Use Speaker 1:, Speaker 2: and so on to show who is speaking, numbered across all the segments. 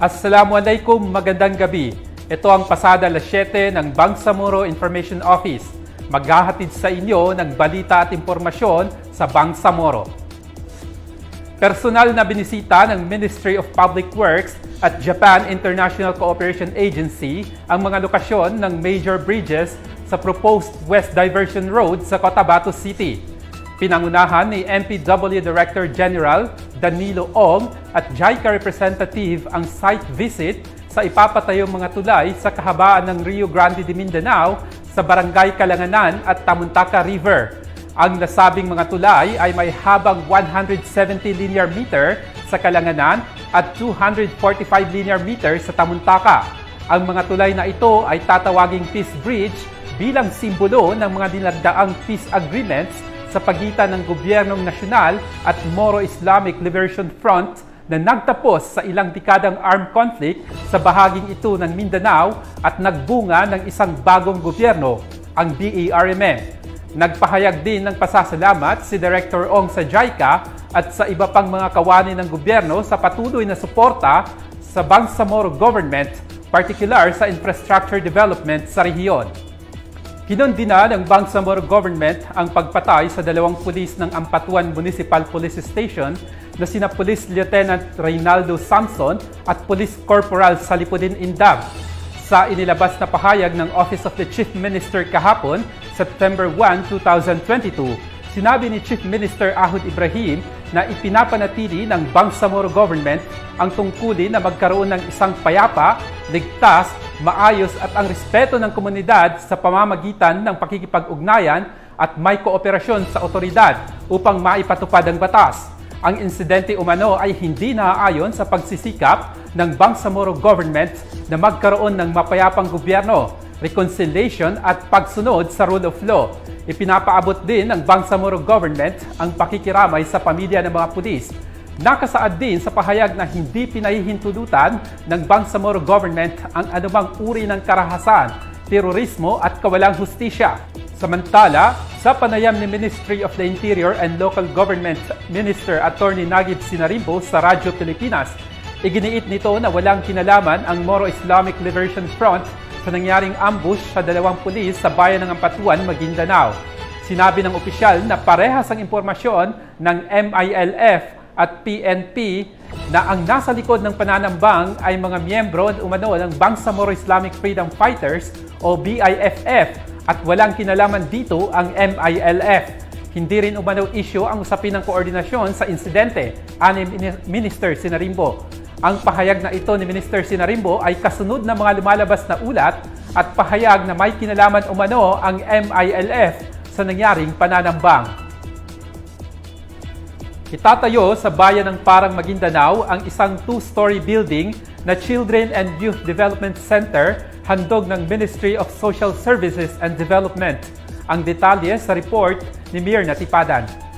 Speaker 1: Assalamualaikum, magandang gabi. Ito ang pasada alas 7 ng Bangsamoro Information Office. Maghahatid sa inyo ng balita at impormasyon sa Bangsamoro. Personal na binisita ng Ministry of Public Works at Japan International Cooperation Agency ang mga lokasyon ng major bridges sa proposed West Diversion Road sa Cotabato City. Pinangunahan ni MPW Director General Danilo Ong at JICA representative ang site visit sa ipapatayong mga tulay sa kahabaan ng Rio Grande de Mindanao sa Barangay Kalanganan at Tamuntaka River. Ang nasabing mga tulay ay may habang 170 linear meter sa Kalanganan at 245 linear meter sa Tamuntaka. Ang mga tulay na ito ay tatawaging Peace Bridge bilang simbolo ng mga dinagdaang peace agreements sa pagitan ng gobyernong nasyonal at Moro Islamic Liberation Front na nagtapos sa ilang dekadang armed conflict sa bahaging ito ng Mindanao at nagbunga ng isang bagong gobyerno, ang BARMM. Nagpahayag din ng pasasalamat si Director Ong sa JICA at sa iba pang mga kawani ng gobyerno sa patuloy na suporta sa Bangsamoro government, particular sa infrastructure development sa rehiyon. Kinondina ng Bangsamoro government ang pagpatay sa dalawang pulis ng Ampatuan Municipal Police Station na sina Police Lieutenant Reynaldo Samson at Police Corporal Salipudin Indab. Sa inilabas na pahayag ng Office of the Chief Minister kahapon, September 1, 2022, sinabi ni Chief Minister Ahud Ibrahim na ipinapanatili ng Bangsamoro government ang tungkulin na magkaroon ng isang payapa, ligtas, maayos at ang respeto ng komunidad sa pamamagitan ng pakikipag-ugnayan at may kooperasyon sa otoridad upang maipatupad ang batas. Ang insidente umano ay hindi naaayon sa pagsisikap ng Bangsamoro government na magkaroon ng mapayapang gobyerno, reconciliation at pagsunod sa rule of law. Ipinapaabot din ng Bangsamoro government ang pakikiramay sa pamilya ng mga pulis. Nakasaad din sa pahayag na hindi pinahihintulutan ng Bangsamoro government ang anumang uri ng karahasan, terorismo at kawalang hustisya. Samantala, sa panayam ni Ministry of the Interior and Local Government Minister Attorney Nagib Sinarimbo sa Radyo Pilipinas, iginiit nito na walang kinalaman ang Moro Islamic Liberation Front sa nangyaring ambush sa dalawang pulis sa bayan ng Ampatuan, Maguindanao. Sinabi ng opisyal na parehas ang impormasyon ng MILF at PNP na ang nasa likod ng pananambang ay mga miyembro umano ng Bangsamoro Islamic Freedom Fighters o BIFF at walang kinalaman dito ang MILF. Hindi rin umano issue ang usapin ng koordinasyon sa insidente, ani Minister Sinarimbo. Ang pahayag na ito ni Minister Sinarimbo ay kasunod ng mga lumalabas na ulat at pahayag na may kinalaman umano ang MILF sa nangyaring pananambang. Itatayo sa bayan ng Parang Maguindanao ang isang two-story building na Children and Youth Development Center handog ng Ministry of Social Services and Development. Ang detalye sa report ni Mirna Tipadan.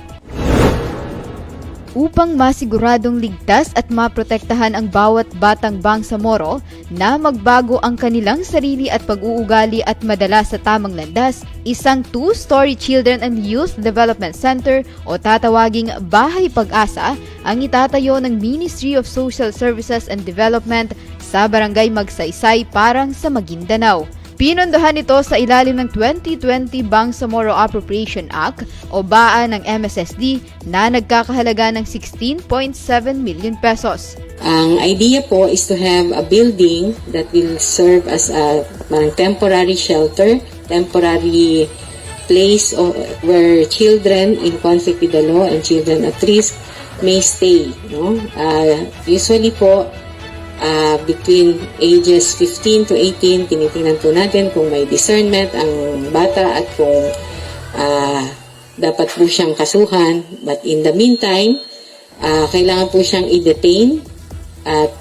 Speaker 2: Upang masiguradong ligtas at maprotektahan ang bawat batang Bangsamoro na magbago ang kanilang sarili at pag-uugali at madala sa tamang landas, isang two-story Children and Youth Development Center o tatawaging Bahay Pag-asa ang itatayo ng Ministry of Social Services and Development sa Barangay Magsaysay parang sa Maguindanao. Pinondohan ito sa ilalim ng 2020 Bangsamoro Appropriation Act o BAA ng MSSD na nagkakahalaga ng 16.7 million pesos.
Speaker 3: Ang idea po is to have a building that will serve as a parang temporary shelter, temporary place where children in conflict with the law and children at risk may stay. No? Uh, usually po, uh, between ages 15 to 18, tinitingnan po natin kung may discernment ang bata at kung uh, dapat po siyang kasuhan. But in the meantime, uh, kailangan po siyang i-detain at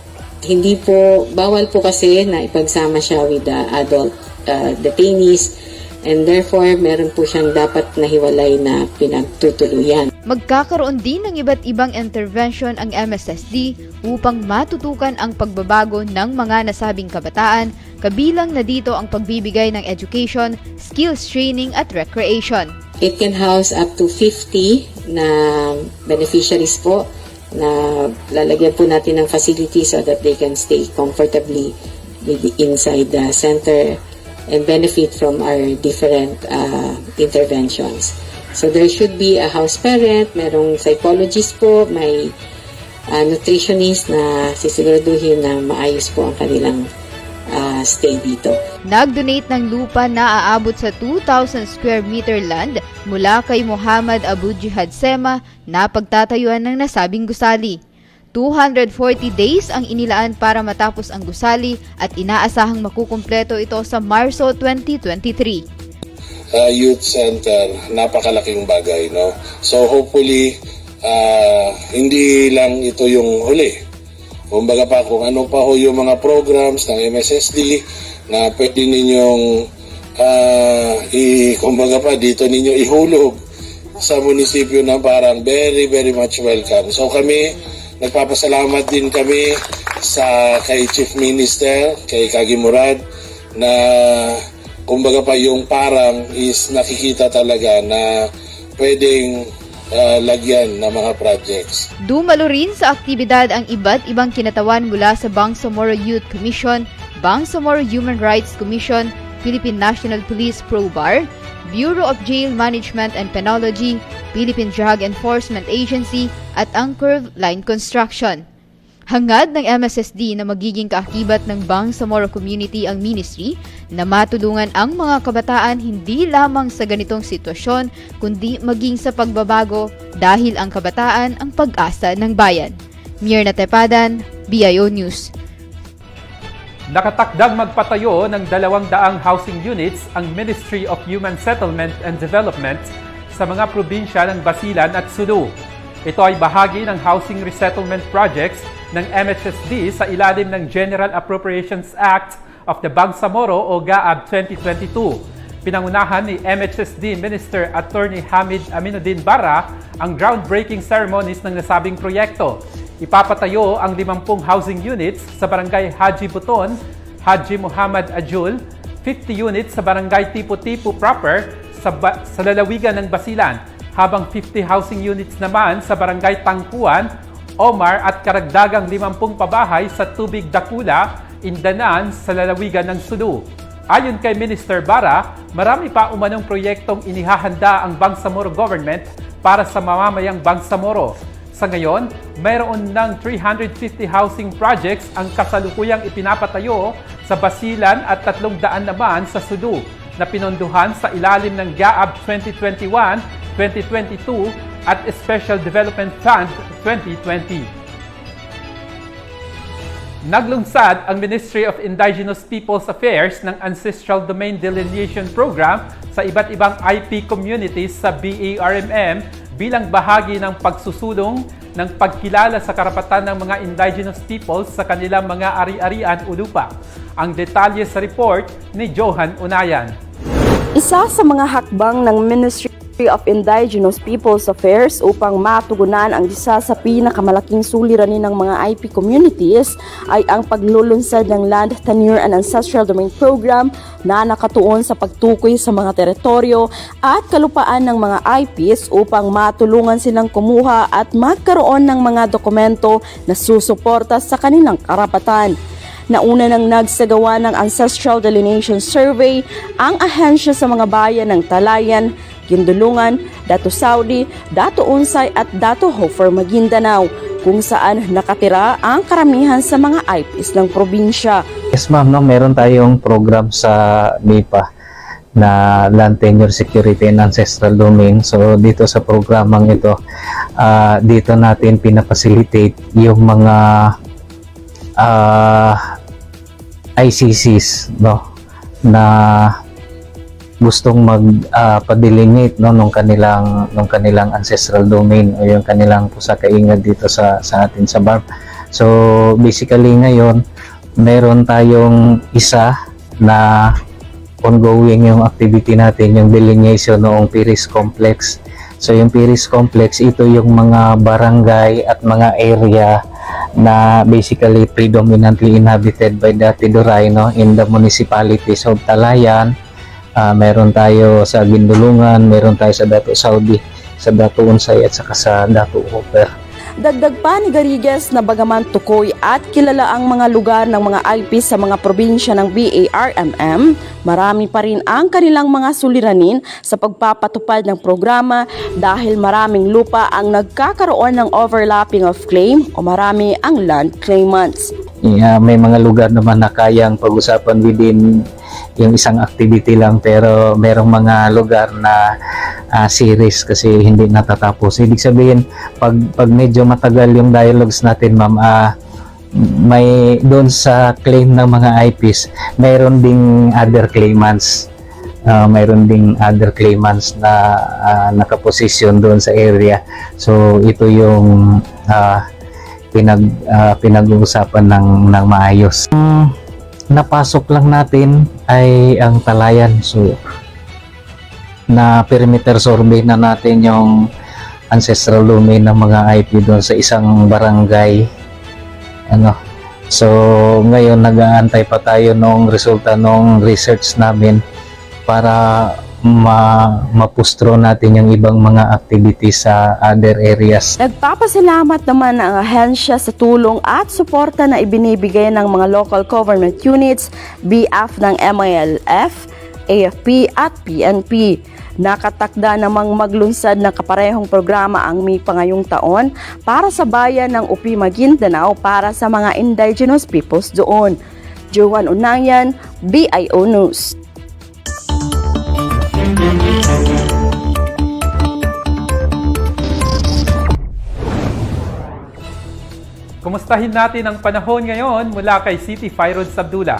Speaker 3: hindi po, bawal po kasi na ipagsama siya with the adult uh, detainees and therefore meron po siyang dapat nahiwalay na pinagtutuluyan.
Speaker 2: Magkakaroon din ng iba't ibang intervention ang MSSD upang matutukan ang pagbabago ng mga nasabing kabataan Kabilang na dito ang pagbibigay ng education, skills training at recreation.
Speaker 3: It can house up to 50 na beneficiaries po na lalagyan po natin ng facility so that they can stay comfortably inside the center and benefit from our different uh, interventions. So there should be a house parent, merong psychologist po, may uh, nutritionist na sisiguraduhin na maayos po ang kanilang uh, stay dito.
Speaker 2: Nag-donate ng lupa na aabot sa 2,000 square meter land mula kay Muhammad Abu Jihad Sema na pagtatayuan ng nasabing gusali. 240 days ang inilaan para matapos ang gusali at inaasahang makukumpleto ito sa Marso 2023.
Speaker 4: uh, youth center, napakalaking bagay, no? So hopefully, uh, hindi lang ito yung huli. Kumbaga pa kung ano pa ho yung mga programs ng MSSD na pwede ninyong uh, i, kumbaga pa dito ninyo ihulog sa munisipyo na parang very very much welcome. So kami nagpapasalamat din kami sa kay Chief Minister, kay Kagi Murad na kumbaga pa yung parang is nakikita talaga na pwedeng ah, lagyan ng mga projects.
Speaker 2: Dumalo rin sa aktibidad ang iba't ibang kinatawan mula sa Bangsamoro Youth Commission, Bangsamoro Human Rights Commission, Philippine National Police ProBar, Bureau of Jail Management and Penology, Philippine Drug Enforcement Agency at ang Curve Line Construction. Hangad ng MSSD na magiging kaakibat ng Bangsamoro Community ang ministry na matulungan ang mga kabataan hindi lamang sa ganitong sitwasyon kundi maging sa pagbabago dahil ang kabataan ang pag-asa ng bayan. Mirna Tepadan, BIO News.
Speaker 1: Nakatakdang magpatayo ng dalawang daang housing units ang Ministry of Human Settlement and Development sa mga probinsya ng Basilan at Sulu. Ito ay bahagi ng housing resettlement projects ng MHSD sa ilalim ng General Appropriations Act of the Bangsamoro o GAAB 2022. Pinangunahan ni MHSD Minister Attorney Hamid Aminuddin Bara ang groundbreaking ceremonies ng nasabing proyekto. Ipapatayo ang 50 housing units sa Barangay Haji Buton, Haji Muhammad Ajul, 50 units sa Barangay Tipo-Tipo proper sa, ba- sa lalawigan ng Basilan, habang 50 housing units naman sa Barangay Tangkuan, Omar at karagdagang 50 pabahay sa Tubig Dakula, Indanan sa lalawigan ng Sulu. Ayon kay Minister Bara, marami pa umanong proyektong inihahanda ang Bangsamoro government para sa mamamayang Bangsamoro. Sa ngayon, mayroon ng 350 housing projects ang kasalukuyang ipinapatayo sa Basilan at 300 naman sa Sulu na pinonduhan sa ilalim ng GAAB 2021-2022 at Special Development Fund 2020. Naglunsad ang Ministry of Indigenous Peoples Affairs ng Ancestral Domain Delineation Program sa iba't ibang IP communities sa BARMM bilang bahagi ng pagsusulong ng pagkilala sa karapatan ng mga indigenous peoples sa kanilang mga ari-arian o lupa. Ang detalye sa report ni Johan Unayan.
Speaker 5: Isa sa mga hakbang ng Ministry of Indigenous Peoples Affairs upang matugunan ang isa sa pinakamalaking suliranin ng mga IP communities ay ang paglulunsad ng Land Tenure and Ancestral Domain Program na nakatuon sa pagtukoy sa mga teritoryo at kalupaan ng mga IPs upang matulungan silang kumuha at magkaroon ng mga dokumento na susuporta sa kanilang karapatan. Nauna nang nagsagawa ng Ancestral Delineation Survey ang ahensya sa mga bayan ng Talayan, Gindulungan, Dato Saudi, Dato Unsay at Dato Hofer Maguindanao kung saan nakatira ang karamihan sa mga IPs ng probinsya.
Speaker 6: Yes ma'am, no, meron tayong program sa NIPA na Land Tenure Security and Ancestral Domain. So dito sa programang ito, ah, dito natin pinapacilitate yung mga ah, ICCs no na gustong mag ah, pa-delineate no nung kanilang nung kanilang ancestral domain o yung kanilang pusa kaingad dito sa sa atin sa BARP. So basically ngayon meron tayong isa na ongoing yung activity natin, yung delineation noong Piris Complex. So yung Piris Complex, ito yung mga barangay at mga area na basically predominantly inhabited by the Tiduray no in the municipalities of Talayan Ah, meron tayo sa Gindulungan meron tayo sa Dato Saudi sa Dato Unsay at saka sa Dato Hooper
Speaker 5: Dagdag pa ni Garrigues na bagaman tukoy at kilala ang mga lugar ng mga IP sa mga probinsya ng BARMM, marami pa rin ang kanilang mga suliranin sa pagpapatupad ng programa dahil maraming lupa ang nagkakaroon ng overlapping of claim o marami ang land claimants.
Speaker 6: Yeah, may mga lugar naman na kayang pag-usapan within yung isang activity lang pero merong mga lugar na ah, series kasi hindi natatapos. Ibig sabihin, pag, pag medyo matagal yung dialogues natin, ma'am, ah, may doon sa claim ng mga IPs, mayroon ding other claimants. Ah, mayroon ding other claimants na ah, nakaposisyon doon sa area. So, ito yung ah, pinag ah, pinag-uusapan ng ng maayos. Ang napasok lang natin ay ang Talayan. So na perimeter survey na natin yung ancestral domain ng mga IP doon sa isang barangay. Ano? So ngayon nag-aantay pa tayo nung resulta nung research namin para ma mapustro natin yung ibang mga activities sa other areas.
Speaker 5: Nagpapasalamat naman ang ahensya sa tulong at suporta na ibinibigay ng mga local government units, BF ng MILF, AFP at PNP. Nakatakda namang maglunsad ng kaparehong programa ang MIPA ngayong taon para sa bayan ng Upi Maguindanao para sa mga indigenous peoples doon. Joan Unangyan, BIO News.
Speaker 1: Kumustahin natin ang panahon ngayon mula kay City Fyrod Sabdula.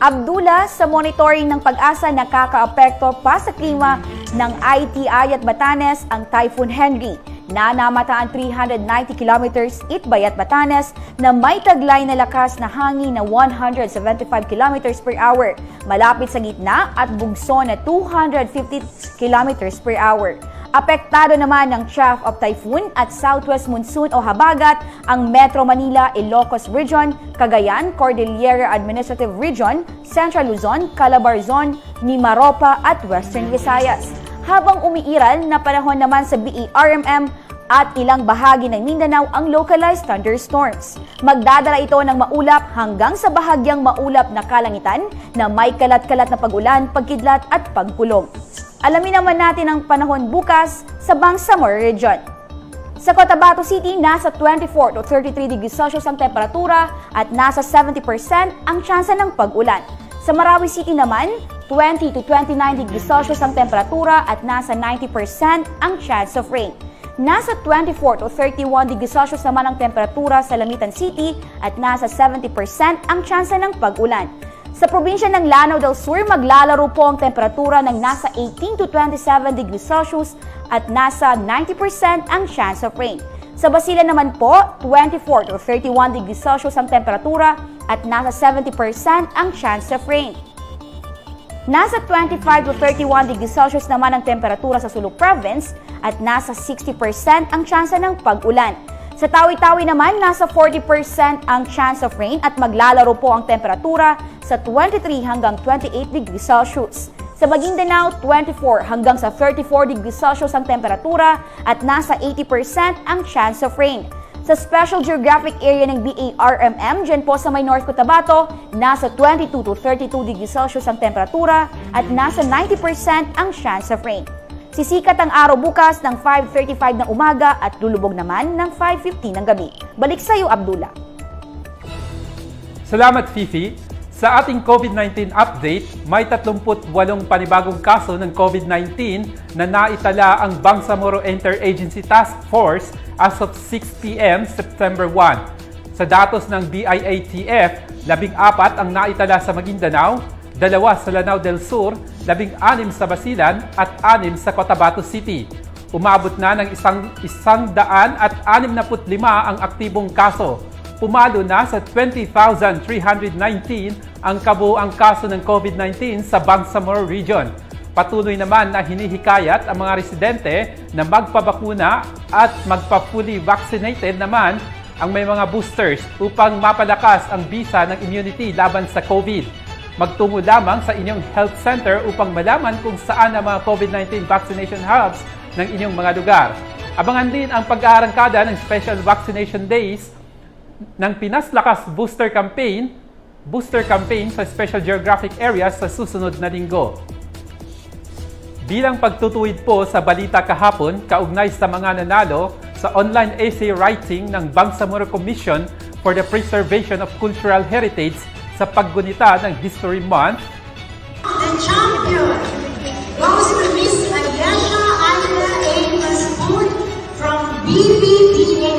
Speaker 7: Abdullah, sa monitoring ng pag-asa nakakaapekto pa sa klima ng ITI at Batanes ang Typhoon Henry na namataan 390 kilometers Itbay at Batanes na may taglay na lakas na hangin na 175 kilometers per hour malapit sa gitna at bugso na 250 kilometers per hour. Apektado naman ng trough of typhoon at southwest monsoon o habagat ang Metro Manila, Ilocos Region, Cagayan, Cordillera Administrative Region, Central Luzon, Calabar Zone, Mimaropa at Western Visayas. Habang umiiral na panahon naman sa BERMM at ilang bahagi ng Mindanao ang localized thunderstorms. Magdadala ito ng maulap hanggang sa bahagyang maulap na kalangitan na may kalat-kalat na pagulan, pagkidlat at pagkulong. Alamin naman natin ang panahon bukas sa Bangsamoro Region. Sa Cotabato City, nasa 24 to 33 degrees Celsius ang temperatura at nasa 70% ang tsansa ng pag-ulan. Sa Marawi City naman, 20 to 29 degrees Celsius ang temperatura at nasa 90% ang chance of rain. Nasa 24 to 31 degrees Celsius naman ang temperatura sa Lamitan City at nasa 70% ang tsansa ng pag-ulan. Sa probinsya ng Lanao del Sur, maglalaro po ang temperatura ng nasa 18 to 27 degrees Celsius at nasa 90% ang chance of rain. Sa Basilan naman po, 24 to 31 degrees Celsius ang temperatura at nasa 70% ang chance of rain. Nasa 25 to 31 degrees Celsius naman ang temperatura sa Sulu Province at nasa 60% ang tsansa ng pag-ulan. Sa Tawi-Tawi naman, nasa 40% ang chance of rain at maglalaro po ang temperatura sa 23 hanggang 28 degrees Celsius. Sa Maguindanao, 24 hanggang sa 34 degrees Celsius ang temperatura at nasa 80% ang chance of rain. Sa Special Geographic Area ng BARMM, dyan po sa may North Cotabato, nasa 22 to 32 degrees Celsius ang temperatura at nasa 90% ang chance of rain. Sisikat ang araw bukas ng 5.35 ng umaga at lulubog naman ng 5.15 ng gabi. Balik sa iyo, Abdullah.
Speaker 1: Salamat Fifi. Sa ating COVID-19 update, may 38 panibagong kaso ng COVID-19 na naitala ang Bangsamoro Interagency Task Force as of 6 p.m. September 1. Sa datos ng BIATF, 14 ang naitala sa Maguindanao, dalawa sa Lanao del Sur, 16 sa Basilan at 6 sa Cotabato City. Umabot na ng isang, isang daan at 65 ang aktibong kaso pumalo na sa 20,319 ang kabuang kaso ng COVID-19 sa Bangsamoro Region. Patuloy naman na hinihikayat ang mga residente na magpabakuna at magpa-fully vaccinated naman ang may mga boosters upang mapalakas ang bisa ng immunity laban sa COVID. Magtungo lamang sa inyong health center upang malaman kung saan ang mga COVID-19 vaccination hubs ng inyong mga lugar. Abangan din ang pag-aarangkada ng Special Vaccination Days ng Pinas Lakas Booster Campaign, Booster Campaign sa Special Geographic Areas sa susunod na linggo. Bilang pagtutuwid po sa balita kahapon kaugnay sa mga nanalo sa online essay writing ng Bangsamoro Commission for the Preservation of Cultural Heritage sa paggunita ng History Month,
Speaker 8: The champion goes to Miss Ayesha Aida A. Masud from BBDA.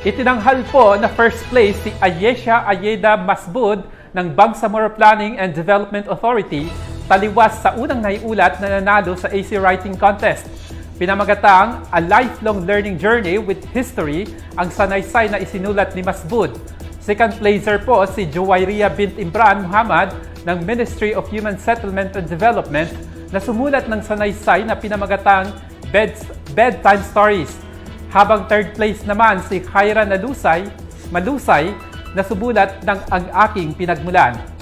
Speaker 1: Itinanghal po na first place si Ayesha Ayeda Masbud ng Bangsamoro Planning and Development Authority taliwas sa unang naiulat na nanalo sa AC Writing Contest. Pinamagatang A Lifelong Learning Journey with History ang sanaysay na isinulat ni Masbud. Second placer po si Juwayria bint Imran Muhammad ng Ministry of Human Settlement and Development na sumulat ng sanaysay na pinamagatang Bed- Bedtime Stories habang third place naman si Khaira Nalusay, Malusay na subulat ng Ang Aking Pinagmulan.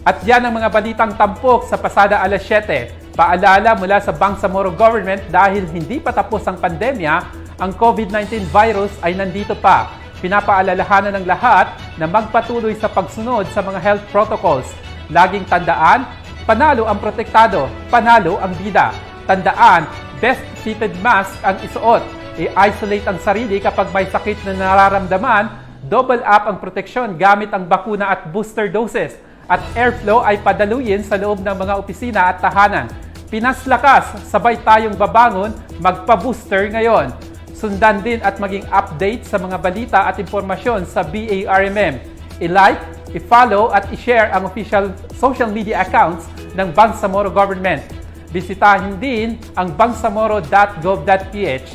Speaker 1: At yan ang mga balitang tampok sa pasada alas 7. Paalala mula sa Bangsamoro Government dahil hindi pa tapos ang pandemya, ang COVID-19 virus ay nandito pa. Pinapaalalahanan ng lahat na magpatuloy sa pagsunod sa mga health protocols. Laging tandaan, panalo ang protektado, panalo ang bida. Tandaan, best fitted mask ang isuot. I-isolate ang sarili kapag may sakit na nararamdaman, double up ang proteksyon gamit ang bakuna at booster doses at airflow ay padaluyin sa loob ng mga opisina at tahanan. Pinas lakas, sabay tayong babangon, magpa-booster ngayon. Sundan din at maging update sa mga balita at impormasyon sa BARMM. I-like, i-follow at i-share ang official social media accounts ng Bangsamoro Government. Bisitahin din ang bangsamoro.gov.ph.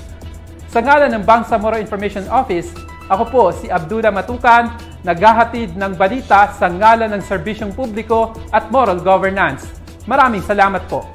Speaker 1: Sa ngalan ng Bangsamoro Information Office, ako po si Abdullah Matukan, naghahatid ng balita sa ngalan ng serbisyong publiko at moral governance. Maraming salamat po.